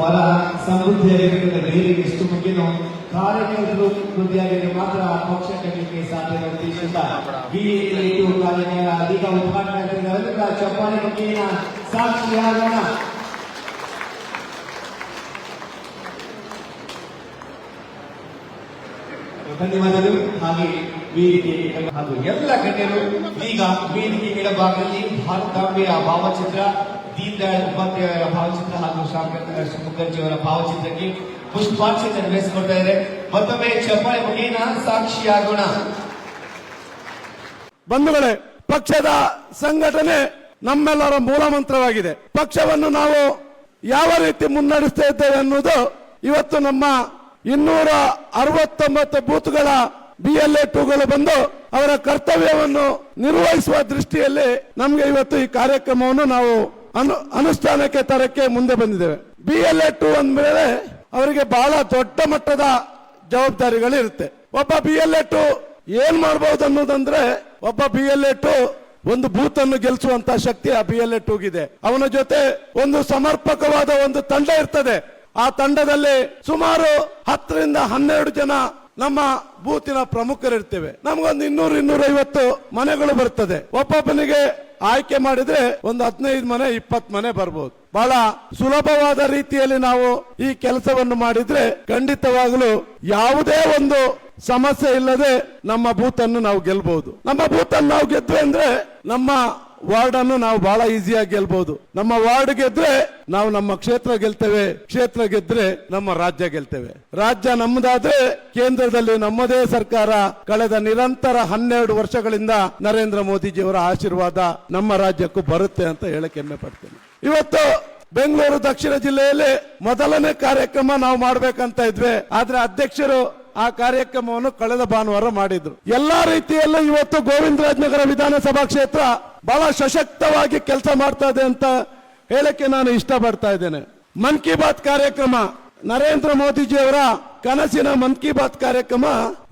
ಹೊರ ಸಮೃದ್ಧಿಯಾಗಿರ್ತಕ್ಕಂಥ ನೀರಿಗೆ ಎಷ್ಟು ಮುಖ್ಯನೋ ಕಾರ್ಯಕರ್ತರು ವೃದ್ಧಿಯಾಗಿದ್ರೆ ಮಾತ್ರ ಪಕ್ಷ ಕಟ್ಟಲಿಕ್ಕೆ ಸಾಧ್ಯ ಉದ್ದೇಶದಿಂದ ಬಿಎಲ್ಎ ಕಾಲೇಜಿನ ಅಧಿಕ ಉದ್ಘಾಟನೆ ಚಪ್ಪಾಳೆ ಮುಖೇನ ಸಾಕ್ಷಿಯಾಗೋಣ. ಧನ್ಯವಾದಗಳು. ಹಾಗೆ ವೇದಿಕೆ ಹಾಗೂ ಎಲ್ಲ ಗಣ್ಯರು ಈಗ ವೇದಿಕೆ ಎಡಭಾಗದಲ್ಲಿ ಭಾರತಾಂಬೆಯ ಭಾವಚಿತ್ರ ದೀನ್ ದಯಾಳ್ ಉಪಾಧ್ಯಾಯರ ಭಾವಚಿತ್ರ ಹಾಗೂ ಶಾಂಕರ ಮುಖರ್ಜಿಯವರ ಭಾವಚಿತ್ರಕ್ಕೆ ಪುಷ್ಪಾರ್ಚನೆ ನೆರವೇರಿಸಿಕೊಳ್ತಾ ಇದ್ದಾರೆ. ಮತ್ತೊಮ್ಮೆ ಚಪ್ಪಾಳೆ ಮುಗಿನ ಸಾಕ್ಷಿಯಾಗೋಣ. ಬಂಧುಗಳೇ, ಪಕ್ಷದ ಸಂಘಟನೆ ನಮ್ಮೆಲ್ಲರ ಮೂಲಮಂತ್ರವಾಗಿದೆ ಪಕ್ಷವನ್ನು ನಾವು ಯಾವ ರೀತಿ ಮುನ್ನಡೆಸ್ತಾ ಇದ್ದೇವೆ ಅನ್ನೋದು ಇವತ್ತು ನಮ್ಮ ಇನ್ನೂರ ಅರವತ್ತೊಂಬತ್ತು ಬೂತ್ಗಳ ಬಿ ಎಲ್ ಎ ಟೂಗಳು ಬಂದು ಅವರ ಕರ್ತವ್ಯವನ್ನು ನಿರ್ವಹಿಸುವ ದೃಷ್ಟಿಯಲ್ಲಿ ನಮಗೆ ಇವತ್ತು ಈ ಕಾರ್ಯಕ್ರಮವನ್ನು ನಾವು ಅನು ಅನುಷ್ಠಾನಕ್ಕೆ ತರಕ್ಕೆ ಮುಂದೆ ಬಂದಿದ್ದೇವೆ. ಬಿ ಎಲ್ ಎ ಟೂ ಅಂದ್ಮೇಲೆ ಅವರಿಗೆ ಬಹಳ ದೊಡ್ಡ ಮಟ್ಟದ ಜವಾಬ್ದಾರಿಗಳು ಇರುತ್ತೆ ಒಬ್ಬ ಬಿ ಎಲ್ ಎ ಟು ಏನ್ ಮಾಡಬಹುದು ಅನ್ನೋದಂದ್ರೆ, ಒಬ್ಬ ಬಿ ಎಲ್ ಎ ಟು ಒಂದು ಬೂತ್ ಅನ್ನು ಗೆಲ್ಲಿಸುವಂತ ಶಕ್ತಿ ಆ ಬಿ ಎಲ್ ಎ ಟೂಗಿದೆ ಅವನ ಜೊತೆ ಒಂದು ಸಮರ್ಪಕವಾದ ಒಂದು ತಂಡ ಇರ್ತದೆ. ಆ ತಂಡದಲ್ಲಿ ಸುಮಾರು ಹತ್ತರಿಂದ ಹನ್ನೆರಡು ಜನ ನಮ್ಮ ಬೂತಿನ ಪ್ರಮುಖರಿರ್ತೇವೆ. ನಮಗೊಂದು ಇನ್ನೂರು ಇನ್ನೂರ ಐವತ್ತು ಮನೆಗಳು ಬರ್ತದೆ. ಒಬ್ಬೊಬ್ಬನಿಗೆ ಆಯ್ಕೆ ಮಾಡಿದ್ರೆ ಒಂದು ಹದಿನೈದು ಮನೆ, ಇಪ್ಪತ್ತು ಮನೆ ಬರ್ಬೋದು. ಬಹಳ ಸುಲಭವಾದ ರೀತಿಯಲ್ಲಿ ನಾವು ಈ ಕೆಲಸವನ್ನು ಮಾಡಿದ್ರೆ ಖಂಡಿತವಾಗಲೂ ಯಾವುದೇ ಒಂದು ಸಮಸ್ಯೆ ಇಲ್ಲದೆ ನಮ್ಮ ಬೂತನ್ನು ನಾವು ಗೆಲ್ಬಹುದು ನಮ್ಮ ಬೂತನ್ನು ನಾವು ಗೆದ್ವಿ ಅಂದ್ರೆ ನಮ್ಮ ವಾರ್ಡ್ ಅನ್ನು ನಾವು ಬಹಳ ಈಸಿಯಾಗಿ ಗೆಲ್ಬಹುದು ನಮ್ಮ ವಾರ್ಡ್ ಗೆದ್ರೆ ನಾವು ನಮ್ಮ ಕ್ಷೇತ್ರ ಗೆಲ್ತೇವೆ, ಕ್ಷೇತ್ರ ಗೆದ್ರೆ ನಮ್ಮ ರಾಜ್ಯ ಗೆಲ್ತೇವೆ. ರಾಜ್ಯ ನಮ್ಮದಾದ್ರೆ ಕೇಂದ್ರದಲ್ಲಿ ನಮ್ಮದೇ ಸರ್ಕಾರ. ಕಳೆದ ನಿರಂತರ ಹನ್ನೆರಡು ವರ್ಷಗಳಿಂದ ನರೇಂದ್ರ ಮೋದಿಜಿಯವರ ಆಶೀರ್ವಾದ ನಮ್ಮ ರಾಜ್ಯಕ್ಕೂ ಬರುತ್ತೆ ಅಂತ ಹೇಳಕ್ಕೆ ಹೆಮ್ಮೆ ಪಡ್ತೇನೆ. ಇವತ್ತು ಬೆಂಗಳೂರು ದಕ್ಷಿಣ ಜಿಲ್ಲೆಯಲ್ಲಿ ಮೊದಲನೇ ಕಾರ್ಯಕ್ರಮ ನಾವು ಮಾಡ್ಬೇಕಂತ ಇದ್ವಿ. ಆದ್ರೆ ಅಧ್ಯಕ್ಷರು ಆ ಕಾರ್ಯಕ್ರಮವನ್ನು ಕಳೆದ ಭಾನುವಾರ ಮಾಡಿದ್ರು. ಎಲ್ಲಾ ರೀತಿಯಲ್ಲೂ ಇವತ್ತು ಗೋವಿಂದರಾಜನಗರ ವಿಧಾನಸಭಾ ಕ್ಷೇತ್ರ ಬಹಳ ಸಶಕ್ತವಾಗಿ ಕೆಲಸ ಮಾಡ್ತಾ ಇದೆ ಅಂತ ಹೇಳಕ್ಕೆ ನಾನು ಇಷ್ಟಪಡ್ತಾ ಇದ್ದೇನೆ. ಮನ್ ಕಿ ಬಾತ್ ಕಾರ್ಯಕ್ರಮ, ನರೇಂದ್ರ ಮೋದಿಜಿಯವರ ಕನಸಿನ ಮನ್ ಕಿ ಬಾತ್ ಕಾರ್ಯಕ್ರಮ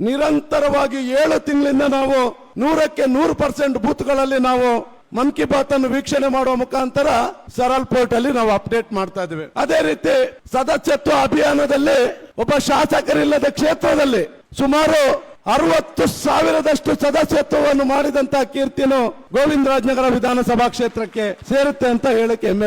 ನಿರಂತರವಾಗಿ ಏಳು ತಿಂಗಳಿಂದ ನಾವು ನೂರಕ್ಕೆ ನೂರು ಪರ್ಸೆಂಟ್ ಬೂತ್ಗಳಲ್ಲಿ ನಾವು ಮನ್ ಕಿ ಬಾತ್ ಅನ್ನು ವೀಕ್ಷಣೆ ಮಾಡುವ ಮುಖಾಂತರ ಸರಲ್ ಪೋರ್ಟ್ ಅಲ್ಲಿ ನಾವು ಅಪ್ಡೇಟ್ ಮಾಡ್ತಾ ಇದ್ದೇವೆ. ಅದೇ ರೀತಿ ಸದಸ್ಯತ್ವ ಅಭಿಯಾನದಲ್ಲಿ ಒಬ್ಬ ಶಾಸಕರಿಲ್ಲದ ಕ್ಷೇತ್ರದಲ್ಲಿ ಸುಮಾರು ಅರವತ್ತು ಸಾವಿರದಷ್ಟು ಸದಸ್ಯತ್ವವನ್ನು ಮಾಡಿದಂತ ಕೀರ್ತಿಯನ್ನು ಗೋವಿಂದರಾಜನಗರ ವಿಧಾನಸಭಾ ಕ್ಷೇತ್ರಕ್ಕೆ ಸೇರುತ್ತೆ ಅಂತ ಹೇಳಕ್ಕೆ ಹೆಮ್ಮೆ